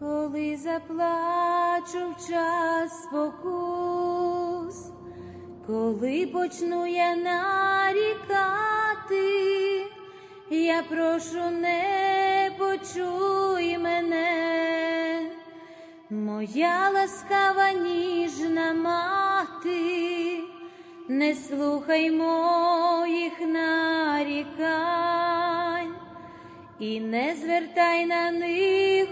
коли заплачу в час спокус, коли почну я нарікати, я прошу, не почуй мене, моя ласкава ніжна мати, не слухай моїх нарікань і не звертай на них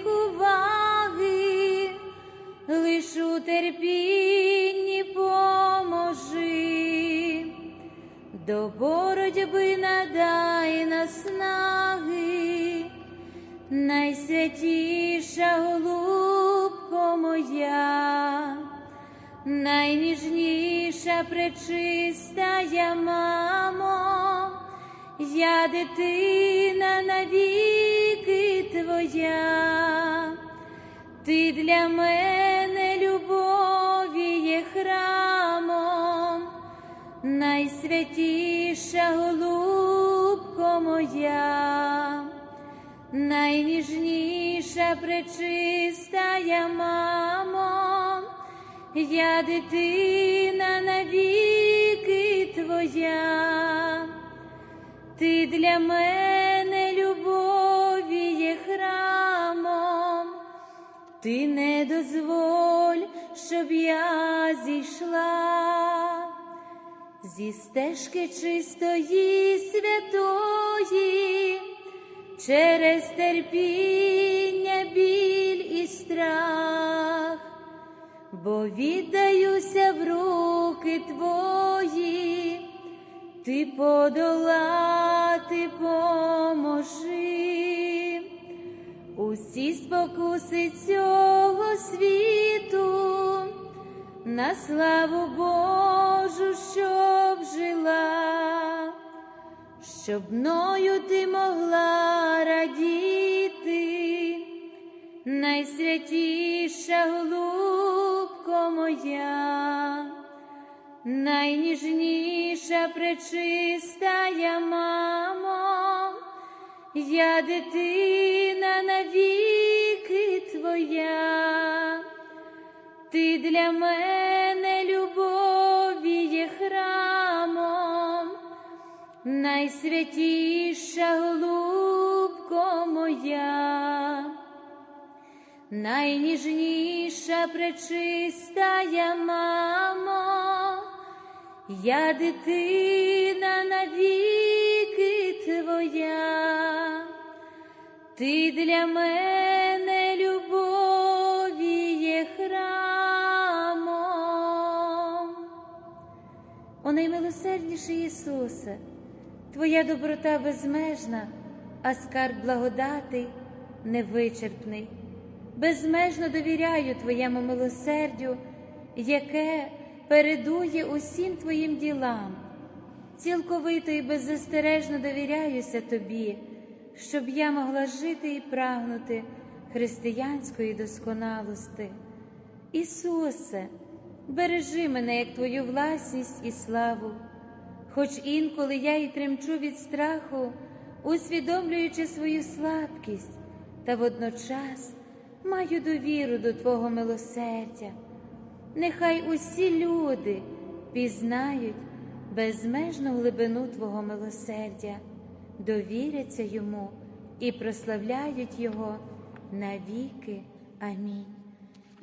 лиш у терпінні поможи, до боротьби надай наснаги, найсвятіша голубко моя, найніжніша пречистая мамо, я дитина навіки твоя, ти для мене любові є храмом, найсвятіша голубко моя, найніжніша пречистая мамо, я дитина навіки твоя. Ти для мене ти не дозволь, щоб я зійшла. Зі стежки чистої святої, через терпіння, біль і страх, бо віддаюся в руки твої. Ти подолати поможи усі спокуси цього світу, на славу Божу, щоб жила, щоб мною ти могла радіти, найсвятіша голубко моя найніжніша пречистая мамо, я дитина твоя, ти для мене любові є храмом, найсвятіша голубко моя. Найніжніша пречистая мамо, я дитина навіки твоя, ти для мене О наймилосердніший Ісусе, Твоя доброта безмежна, а скарб благодати невичерпний. Безмежно довіряю Твоєму милосердю, яке передує усім Твоїм ділам. Цілковито і беззастережно довіряюся Тобі, щоб я могла жити і прагнути християнської досконалости. Ісусе, бережи мене як Твою власність і славу, хоч інколи я й тремчу від страху, усвідомлюючи свою слабкість, та водночас маю довіру до Твого милосердя. Нехай усі люди пізнають безмежну глибину Твого милосердя, довіряться йому і прославляють Його навіки. Амінь.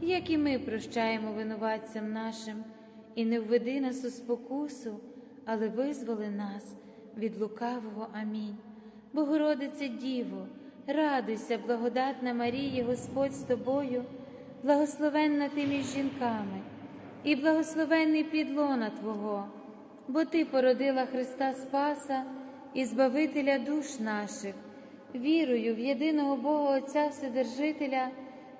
як і ми прощаємо винуватцям нашим, і не введи нас у спокусу, але визволи нас від лукавого. Амінь. Богородице Діво, радуйся, благодатна Марія, Господь з тобою, благословенна ти між жінками, і благословенний підлона Твого, бо Ти породила Христа Спаса і Збавителя душ наших, вірою в єдиного Бога Отця Вседержителя,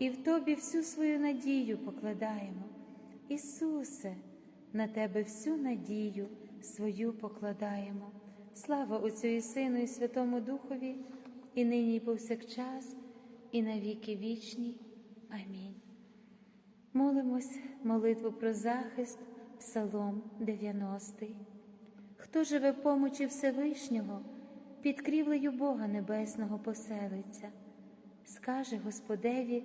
і в Тобі всю свою надію покладаємо. Ісусе, на Тебе всю надію свою покладаємо. Слава Отцю і Сину, і Святому Духові, і нині, і повсякчас, і на віки вічні. Амінь. Молимось молитву про захист, Псалом 90. Хто живе помочі Всевишнього, під крівлею Бога Небесного поселиться, скаже Господеві,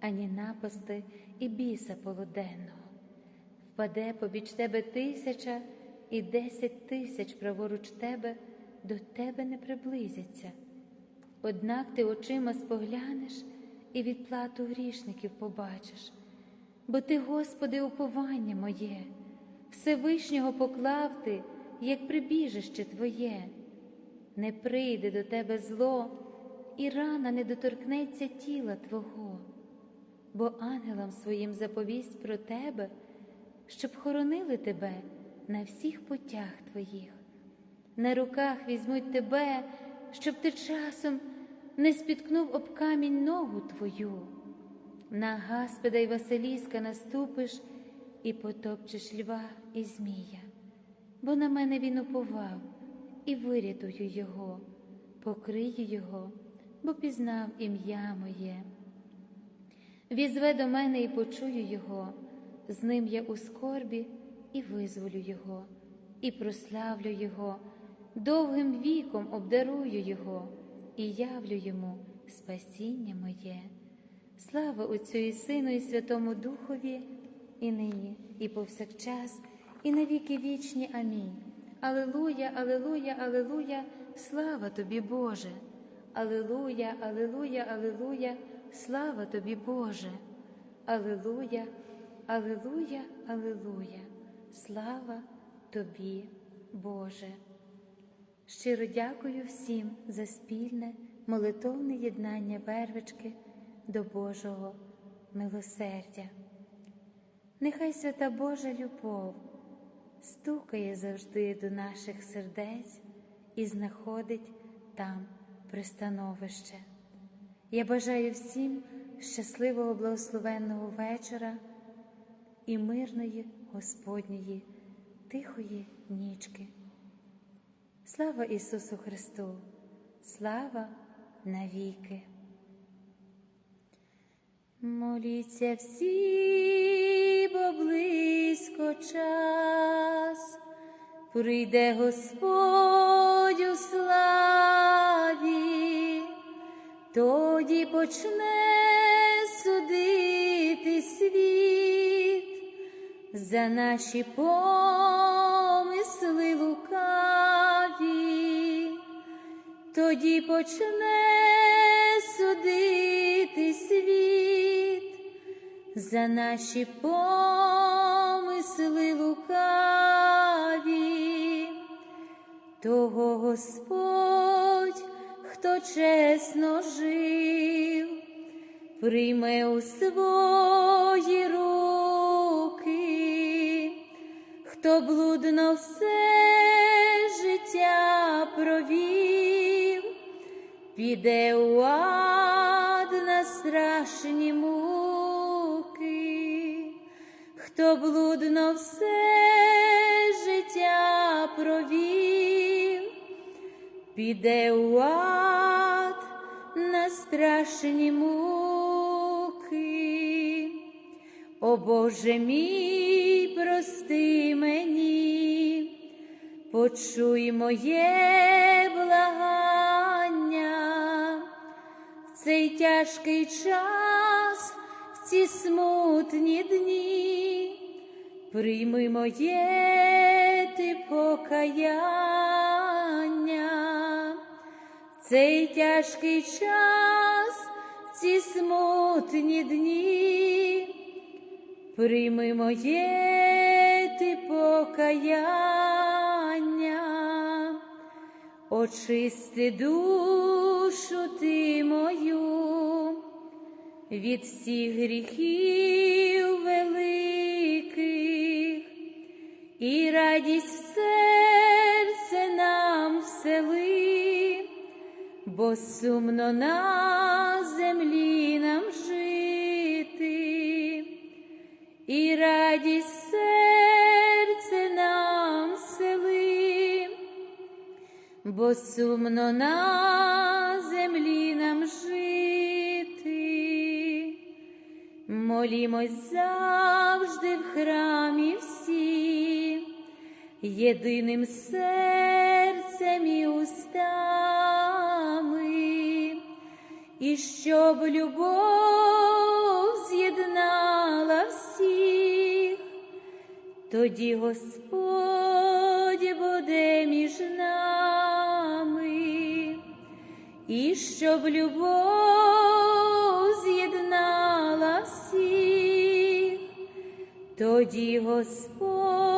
ані напасти і біса полуденного. Впаде побіч тебе тисяча і десять тисяч праворуч тебе до тебе не приблизяться. Однак ти очима споглянеш і відплату грішників побачиш. Бо ти, Господи, уповання моє, Всевишнього поклав ти, як прибіжище Твоє, не прийде до тебе зло, і рана не доторкнеться тіла Твого, бо ангелам своїм заповість про Тебе, щоб хоронили Тебе на всіх путях Твоїх, на руках візьмуть Тебе, щоб ти часом не спіткнув об камінь ногу Твою На Гаспеда й Василіска наступиш і потопчеш льва і змія, бо на мене він уповав і вирятую його, покрию його, бо пізнав ім'я моє. Візве до мене і почую його, з ним я у скорбі і визволю його, і прославлю його, довгим віком обдарую його і явлю йому спасіння моє. Слава Отцю і Сину, і Святому Духові, і нині, і повсякчас, і на віки вічні. Амінь. Алилуя, Алилуя, Алилуя, слава тобі, Боже. Алилуя, Алилуя, Алилуя, слава тобі, Боже. Алилуя, Алилуя, Алилуя, слава тобі, Боже. Щиро дякую всім за спільне молитовне єднання вервички до Божого милосердя. Нехай свята Божа любов стукає завжди до наших сердець і знаходить там пристановище. Я бажаю всім щасливого благословенного вечора і мирної Господньої, тихої нічки. Слава Ісусу Христу! Слава навіки! Моліться всі, бо близько час, прийде Господь у славі, тоді почне судити світ. За наші помисли лукаві, тоді почне судити світ. За наші помисли лукаві, того Господь, хто чесно жив, прийме у свої руки, хто блудно все життя провів, піде у ад на страшні муки, хто блудно все життя провів, піде у ад на страшні муки. О Боже мій, прости мені, почуй моє благання, в цей тяжкий час, в ці смутні дні, прийми моє ти покаяння, цей тяжкий час, ці смутні дні, прийми моє ти покаяння, очисти душу ти мою. Від всіх гріхів великих. І радість бо сумно на землі нам жити, і радість серце нам всели, бо сумно на землі нам жити, молімось завжди в храмі всі, єдиним серцем і устами, і щоб любов з'єднала всіх, тоді Господь буде між нами, і щоб любов з'єднала всіх, тоді Господь